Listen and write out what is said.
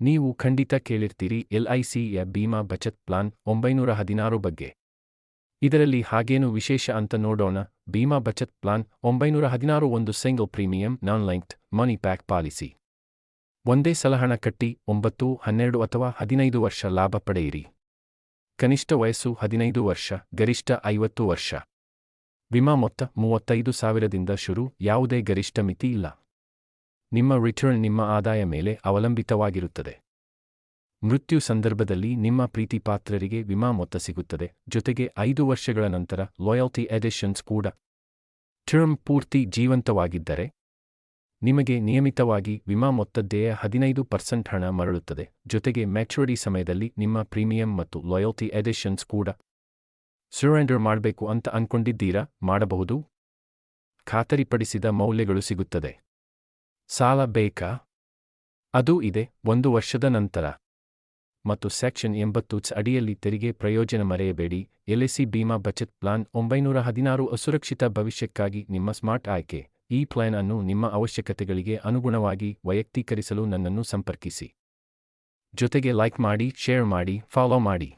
ನೀವು ಖಂಡಿತ ಕೇಳಿರ್ತೀರಿ ಎಲ್ಐಸಿಯ ಬೀಮಾ ಬಚತ್ ಪ್ಲಾನ್ ಒಂಬೈನೂರ ಹದಿನಾರು ಬಗ್ಗೆ. ಇದರಲ್ಲಿ ಹಾಗೇನು ವಿಶೇಷ ಅಂತ ನೋಡೋಣ. ಬೀಮಾ ಬಚತ್ ಪ್ಲಾನ್ ಒಂಬೈನೂರ ಹದಿನಾರು ಒಂದು single premium non linked money back policy. ಒಂದೇ ಸಲ ಹಣ ಕಟ್ಟಿ ಒಂಬತ್ತು, ಹನ್ನೆರಡು ಅಥವಾ ಹದಿನೈದು ವರ್ಷ ಲಾಭ ಪಡೆಯಿರಿ. ಕನಿಷ್ಠ ವಯಸ್ಸು ಹದಿನೈದು ವರ್ಷ, ಗರಿಷ್ಠ ಐವತ್ತು ವರ್ಷ. ವಿಮಾ ಮೊತ್ತ ಮೂವತ್ತೈದು ಸಾವಿರದಿಂದ ಶುರು, ಯಾವುದೇ ಗರಿಷ್ಠ ಮಿತಿ ಇಲ್ಲ. ನಿಮ್ಮ ರಿಟರ್ನ್ ನಿಮ್ಮ ಆದಾಯ ಮೇಲೆ ಅವಲಂಬಿತವಾಗಿರುತ್ತದೆ. ಮೃತ್ಯು ಸಂದರ್ಭದಲ್ಲಿ ನಿಮ್ಮ ಪ್ರೀತಿಪಾತ್ರರಿಗೆ ವಿಮಾ ಮೊತ್ತ ಸಿಗುತ್ತದೆ. ಜೊತೆಗೆ ಐದು ವರ್ಷಗಳ ನಂತರ ಲಾಯಲ್ಟಿ ಎಡಿಷನ್ಸ್ ಕೂಡ. ಟರ್ಮ್ ಪೂರ್ತಿ ಜೀವಂತವಾಗಿದ್ದರೆ ನಿಮಗೆ ನಿಯಮಿತವಾಗಿ ವಿಮಾ ಮೊತ್ತದ್ದೇ ಹದಿನೈದು ಪರ್ಸೆಂಟ್ ಹಣ ಮರಳುತ್ತದೆ. ಜೊತೆಗೆ ಮ್ಯಾಚುರಿಟಿ ಸಮಯದಲ್ಲಿ ನಿಮ್ಮ ಪ್ರೀಮಿಯಂ ಮತ್ತು ಲಾಯಲ್ಟಿ ಎಡಿಷನ್ಸ್ ಕೂಡ. ಸುರೆಂಡರ್ ಮಾಡಬೇಕು ಅಂತ ಅನ್ಕೊಂಡಿದ್ದೀರಾ? ಮಾಡಬಹುದು. ಖಾತರಿಪಡಿಸಿದ ಮೌಲ್ಯಗಳು ಸಿಗುತ್ತದೆ. ಸಾಲ ಬೇಕಾ? ಅದು ಇದೆ, ಒಂದು ವರ್ಷದ ನಂತರ. ಮತ್ತು ಸೆಕ್ಷನ್ ಎಂಬತ್ತು ಅಡಿಯಲ್ಲಿ ತೆರಿಗೆ ಪ್ರಯೋಜನ ಮರೆಯಬೇಡಿ ಎಲ್ಎಸಿ ಬೀಮಾ ಬಚತ್ ಪ್ಲಾನ್ ಒಂಬೈನೂರ ಹದಿನಾರು ಅಸುರಕ್ಷಿತ ಭವಿಷ್ಯಕ್ಕಾಗಿ ನಿಮ್ಮ ಸ್ಮಾರ್ಟ್ ಆಯ್ಕೆ, ಈ ಪ್ಲಾನ್ ಅನ್ನು ನಿಮ್ಮ ಅವಶ್ಯಕತೆಗಳಿಗೆ ಅನುಗುಣವಾಗಿ ವೈಯಕ್ತೀಕರಿಸಲು ನನ್ನನ್ನು ಸಂಪರ್ಕಿಸಿ. ಜೊತೆಗೆ ಲೈಕ್ ಮಾಡಿ, ಶೇರ್ ಮಾಡಿ, ಫಾಲೋ ಮಾಡಿ.